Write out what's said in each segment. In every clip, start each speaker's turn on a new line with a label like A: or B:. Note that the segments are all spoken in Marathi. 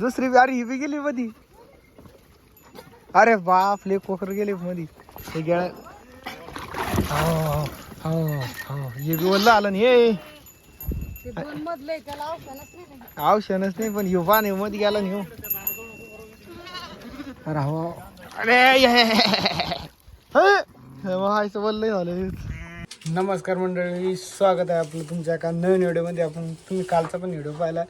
A: दुसरी बी- अरे ही बी गेली मधी. अरे बाप ले कोकर गेले मधी. हे गेळ. हो हो हो. हे बी वल्ल आलं ना हे.
B: औषधच नाही
A: पण ह्यो पाणी मध्ये गेला ना ह्यो. अरे हो. अरे हे, हे, हे व्हायचं बोललंय झालं. नमस्कार मंडळी स्वागत आहे आपलं तुमच्या एका नवीन व्हिडिओमध्ये. आपण तुम्ही कालचा पण व्हिडिओ पाहिला.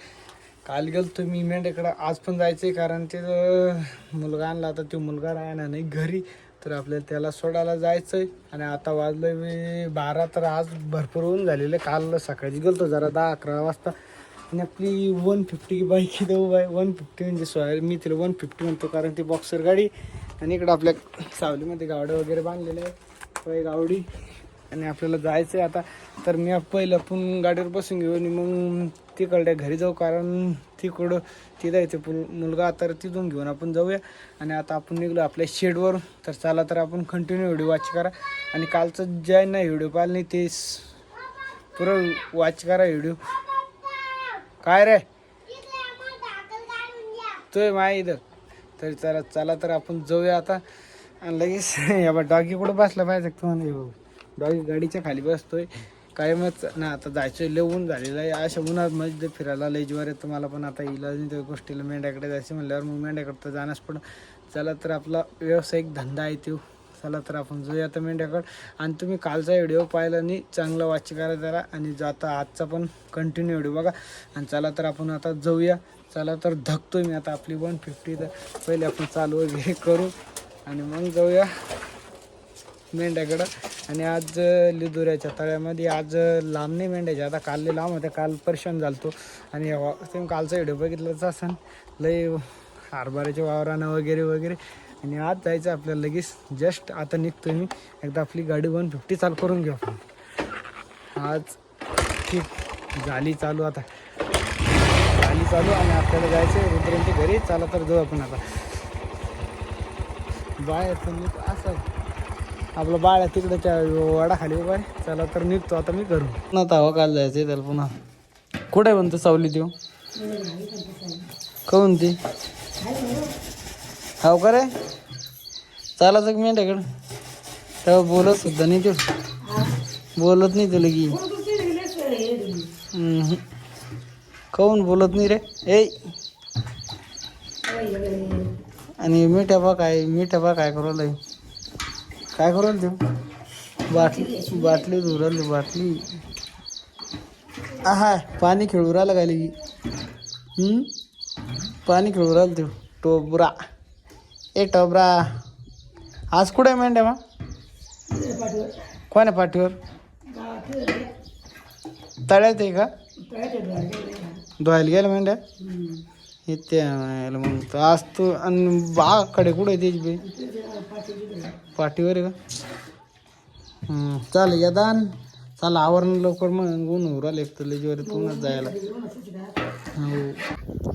A: काल गेलो तुम्ही मेंढ्याकडं. आज पण जायचं आहे कारण ते मुलगा आणला तर तो मुलगा राहणार नाही घरी. तर आपल्याला त्याला सोडायला जायचं आहे आणि आता वाजलं मी बारा. तर आज भरपूर ऊन झालेलं आहे. काल सकाळी गेलो जरा दहा अकरा वाजता. आणि आपली वन फिफ्टी बाईक देऊ बाय वन फिफ्टी म्हणजे सॉरी मी तिला वन फिफ्टी म्हणतो कारण ती बॉक्सर गाडी. आणि इकडं आपल्या सावलीमध्ये गावडं वगैरे बांधलेलं आहे. गावडी. आणि आपल्याला जायचं आहे आता. तर मी पहिलं पण गाडीवर बसून घेऊ आणि मग तिकडल्या घरी जाऊ कारण तिकडं तिथं येते पुल मुलगा तर तिथून घेऊन आपण जाऊया. आणि आता आपण निघलो आपल्या शेडवर तर चला तर आपण कंटिन्यू व्हिडिओ वॉच करा. आणि कालचं जे नाही व्हिडिओ पाहिलं नाही ते स- पुरं वॉच करा व्हिडिओ काय रे? तोय माय इथं. तर चला चला तर आपण जाऊया आता. आणि लगेच या बा डॉगी कुठं बसला पाहिजे? तुम्हाला डॉगी गाडीच्या खाली बसतोय. कायमच ना आता जायचं लय झालेलं आहे. अशा उन्हात मध्ये फिरायला लय जीवार येतं. मला पण आता इलाज नाही त्या गोष्टीला. मेंढ्याकडे जायचं म्हणल्यावर मग मेंढ्याकडे तर जाणंच पण चला तर आपला व्यावसायिक धंदा आहे तो चला तर आपण जाऊया आता मेंढ्याकडं. आणि तुम्ही कालचा व्हिडिओ पाहिला नाही चांगला वाच करा जरा. आणि जाता आजचा पण कंटिन्यू व्हिडिओ बघा. आणि चला तर आपण आता जाऊया. चला तर धकतोय मी आता आपली वन फिफ्टी तर पहिले आपण चालू वगैरे करू. आणि मग जाऊया. मेंढ्याकडं. आणि आज लिदुऱ्याच्या तळ्यामध्ये आज लांब नाही मेंढ्याच्या आता काल लांब होत्या काल परेशान झालतो. आणि वा- कालचा व्हिडिओ बघितलाच असं लय हरभऱ्याच्या वावरानं वगैरे वगैरे. आणि आज जायचं आपल्याला लगेच. जस्ट आता निघतो मी. एकदा आपली गाडी वन फिफ्टी चालू करून घेऊ आपण. आज ठीक झाली चालू आता. झाली चालू आणि आपल्याला जायचं आहे रुद्रांच्या घरी. चला तर जाऊ आपण आता. बाय असं आपलं बाळ आहे तिकडे त्या वडाखाली उभा आहे. चला तर निघतो आता मी करू पुन्हा तावा काल जायचं त्याला पुन्हा. कुठे म्हणतो सावली देऊ काऊन ती? हाव का रे? चालायचं की मेंढ्याकडं तेव्हा बोलत सुद्धा नाही ते. बोलत नाही तुला की हम्म. काऊन बोलत नाही रे? ए! आणि मिठ्या बा काय मिठ्या बा काय करू राहिलाय? काय करू राहिली तू? बाटली बाटली धुवू राहिली बाटली. आहा पाणी खेळू राहिलं काय? पाणी खेळू राहिलं तू टोबरा. ए टोबरा. आज कुठे आहे मेंढ्या मग कोण आहे पाठीवर तळ्यात आहे का धुवायला गेलं मेंढ्या? इथे मग तर आज तू आणि बाकडे कुठे त्याची बाई पाठीवर आहे का? चालेल या दान. चला आवरण लवकर मग ऊन उराल एक तर लेजीवर तूनच जायला. हो.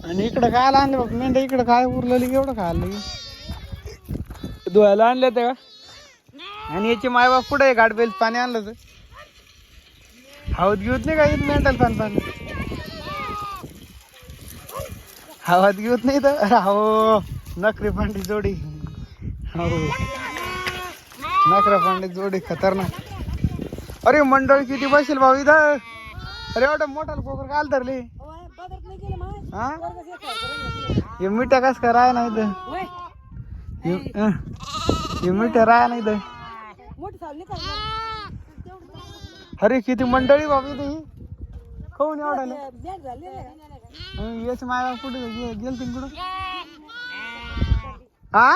A: आणि इकडं काय आणलं बाबा मेंढ्या इकडं काय उरलेली की एवढं खायला धुवायला आणले ते का? आणि याची मायबाप कुठे आहे? गाडबेल पाणी आणलं तर हाऊत घेऊत नाही का? येत मेंढ्याला पाणी पाणी आवाज घेऊत नाही तर? अरे हो नखरे पांडे जोडी. हो. नखरा पांडे जोडी खतरनाक. अरे मंडळ किती बसेल भाऊ इथं? अरे एवढं मोठा कोकर काल धरली. हा? हे मिठ्या कस का राय नाही तर हे- मिठ्या राय नाही तर अरे किती मंडळी बाबी ती ही. एवढा याच माया कुठे? गे- गेलती कुठं? हा?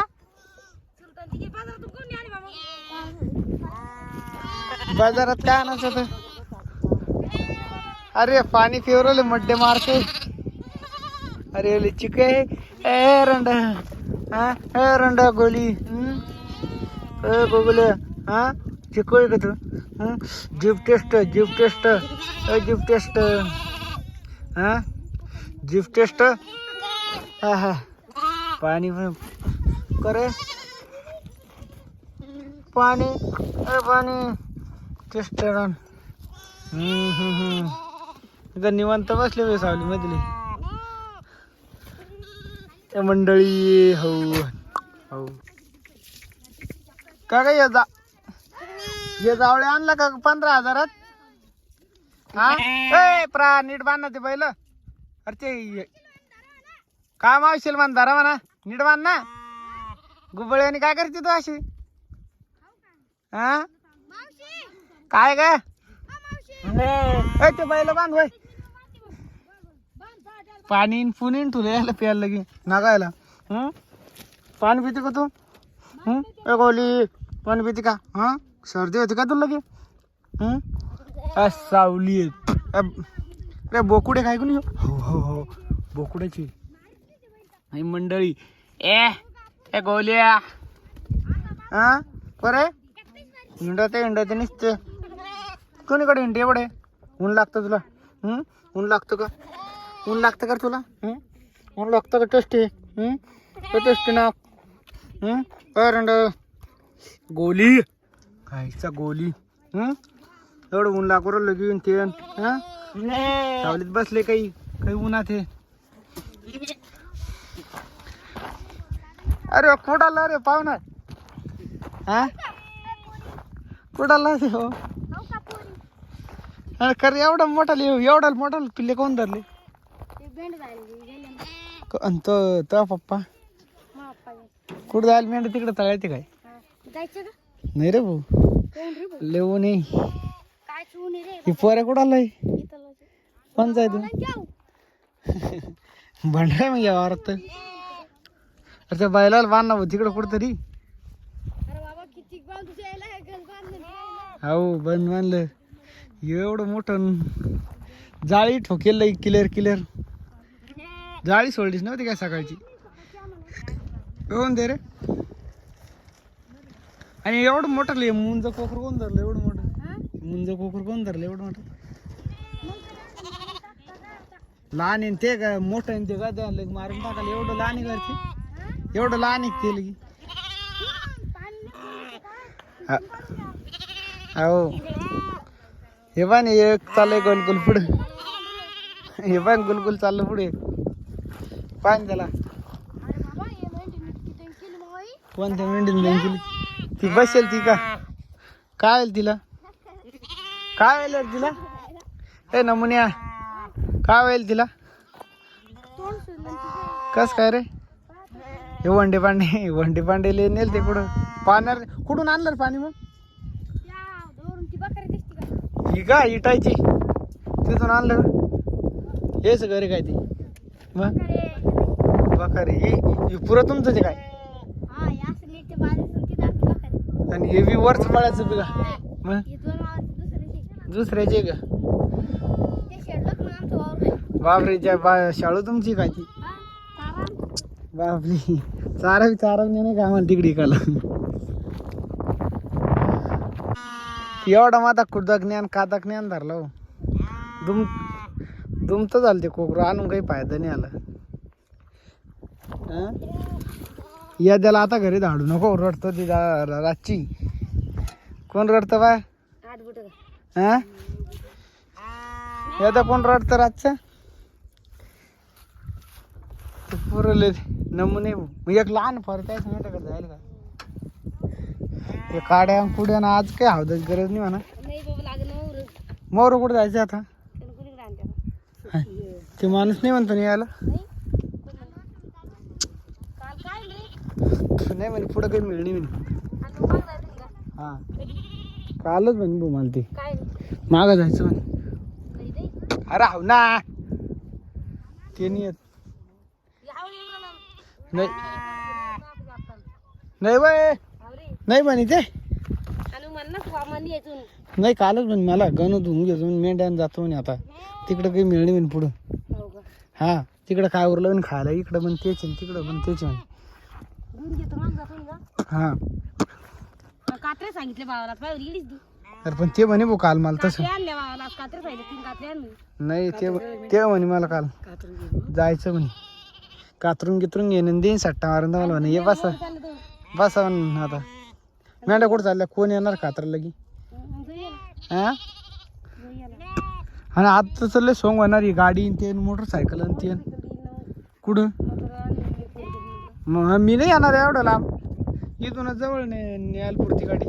A: बाजारात काय आणायचं तर अरे पाणी फिरवले मड्डे मारते. अरे ओले चिके ए रंड. हा? ए रंड गोली? ए गोगले. हा? चिको आहे का तू? Jeep test jeep test. Jeep test. हा? जीप टेस्ट हा हा. पाणी पण करे. पाणी. अरे पाणी. टेस्ट रन इथं निवांत बसले वे सावली मधली. मंडळी हो. हो. का काय जा ये जावळे आणला का पंधरा हजारात? हा? ए प्रा नीट बांधा ते पहिलं अरे ते काय मावशील मान रा म्हणा. नीट बांध ना. गुबळ्याने काय करते तू अशी? हा? काय ग? तू ते बैल बांध होय. पाणी पुणे तुला यायला प्यायला लगे नागायला. हं? पाणी पिते का तू? हं? ए गोली. पाणी पिते का? हा? सर्दी होती का तुला लगे हं? सावली आहे. अरे बोकुडे काय कोणी हो हो हो. बोकुड्याची. आणि मंडळी. ए ए गोल्या. हा बरे हिंडते हिंडते निसते. कोणीकडे हिंडते एवढे? ऊन लागतं तुला? हं? ऊन लागतं का? ऊन लागतं का तुला? हं? ऊन लागतं का टेस्टी हं? का टेस्टी ना हं? गोली. खायचा गोली. हं? एवढं ऊन लागू लगीन ते हं? सावलीत बसले काही काही उन्हात हे. अरे कुठाला रे पाहुणा. हा? रे हो. अरे खरं एवढा मोठा एवढा मोठा पिल्ले कोण धरले?
B: ते
A: आणि पप्पा. कुठं जायला मेंढ तिकडे तळायचे काय? नाही रे भाऊ? लेऊ नाही ही पोऱ्या कुठं आलाय. कोण जाय तू. भांडाय मग या वारात अरे त्या बैलाला बांध ना भाऊ तिकडं कुठं तरी
B: अरे बाबा किती बांधू द्यायला हे
A: बंद बांधलं. एवढं मोठं जाळी ठोकेल क्लिअर क्लिअर जाळी सोडलीस नव्हती काय सकाळची? कोण दे रे. आणि एवढं मोठं ले मुंज कोकर कोण धरलं एवढं मोठं? मुंज कोकर कोण धरलं एवढं मोठं? लहान आहे ते काय मोठं आहे ते काय लग मारून टाकायला. एवढं लहान आहे ते. एवढं लहान आहे का ते हो हे पण एक चाललंय गुलगुल पुढे. हे पण गुलगुल चाललं पुढे पान त्याला. कोणत्या मेंढीन केली? ती बसेल ती का? काय होईल तिला? काय होईल रे तिला? ए नमुन्या. काय होईल तिला. कस काय रे? हे वंडे पांडे वंडे पांडे नेल ते कुठं? पाण्यात कुठून आणलं रे पाणी मग? ही का इटायची? तिथून आणलं हेच घरी काय ती? मग?
B: बकरी
A: ही पुरं तुमचं ते काय?
B: हा
A: आणि हे बी वरच पळायचं बी का? मग?
B: दुसऱ्याचे
A: का. बापरे ज्या बा शाळू तुमची काय ती? बापरे चारा चारा नाही का आम्हाला तिकडे इकायला एवढा माझा कुडदा ज्ञान कादा ज्ञान धरला हो दुम दुमत झालं ते कोकरं आणून काही फायदा नाही आला? या त्याला आता घरी धाडू नको रडतो ती रातची कोण रडतं बा
B: आठ बुटं का?
A: हा? यादा कोण रडतं रातचं? ते पुरले नमुने एक लहान फरक आहे का जायला का? ते काड्या कुड्या ना आज काय हवदाची गरज नाही म्हणा.
B: मोर
A: कुठं जायचं आता? ते माणूस नाही म्हणतो नाही यायला?
B: नाही.
A: म्हणे पुढं काही मिळणी म्हणे? हा. कालच म्हणे मला ते? मागं जायचं म्हणे. अरे हाव ना. ते नाही येत. नाही. नाही बाय. नाही म्हणे ते. नाही कालच म्हणे मला गण धुवून घेतो मेंढ्यानं जातो म्हणे आता. तिकडं काही मिळणी म्हणे पुढं.
B: हो
A: हा तिकडं काय उरलं म्हणे खायला. इकडं पण तेच आहे, तिकडं पण तेच आहे म्हणे. हा.
B: कात्रे सांगितले भावाला.
A: अरे पण ते म्हणे भाऊ काल मला तसं.
B: कात्रे आणले भावाला कात्रे सांगितले तीन कात्रे आणले.
A: नाही ते ते म्हणे मला काल.
B: कात्रे
A: जायचं म्हणे. कातरून गितरून आणि देईन सट्टा मारून तर मला म्हणे. ये बसा. बसा म्हणे आता. मेंढ्या कुठं चालल्या? कोण येणार कात्राला लगी? हा? आणि आता चालले सोंग होणार ही गाडी आणि ते मोटरसायकल आणि ते कुठं? मग मी नाही येणार एवढं लांब. इथूनच जवळ ने न्याल पुरती गाडी.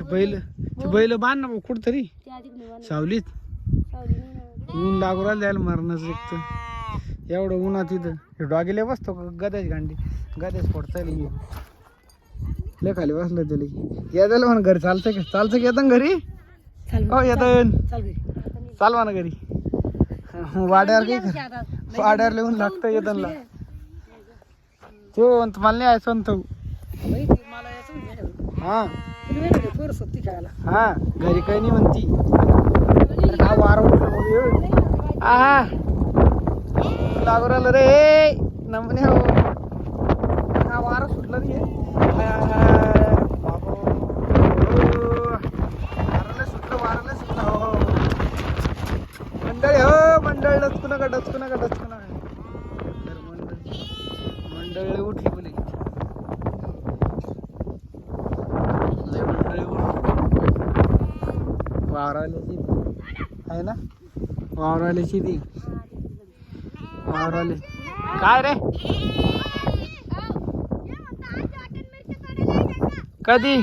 A: ते बैल ते बैल बांध ना भाऊ कुठतरी. सावलीत. ऊन लागू राहिलं द्यायला मरणच एक एवढं उन्हात इथं. हे डॉगीला बसतो का? गद्याच गांडी. गद्याच फोडता येईल लय खाली बसलं त्याला. या त्याला म्हणा घरी चालतं का? चालतं का येतं घरी? हो येतं. चाल म्हणा घरी. वाड्यावर काही वाड्यावर लिहून लागतं येतं तो मला नाही यायचं म्हणतो हा. हा घरी काही नाही म्हणती अरे हा वारा उठला आहा लागू राहिलं रे नमने हो हा वारा सुटला नाही हाय, हाय, हाय. बाबो. हो. वाराला सुटलं वाराला सुटलं हो, मंडळी हो मंडळ डचकू नका डचकू नका डचकू नका तर मंडळ मंडळी उठली बोले लय मंडळी उठली वावराल्याची आहे ना? वावराल्याची ती. वावराले काय रे? कधी?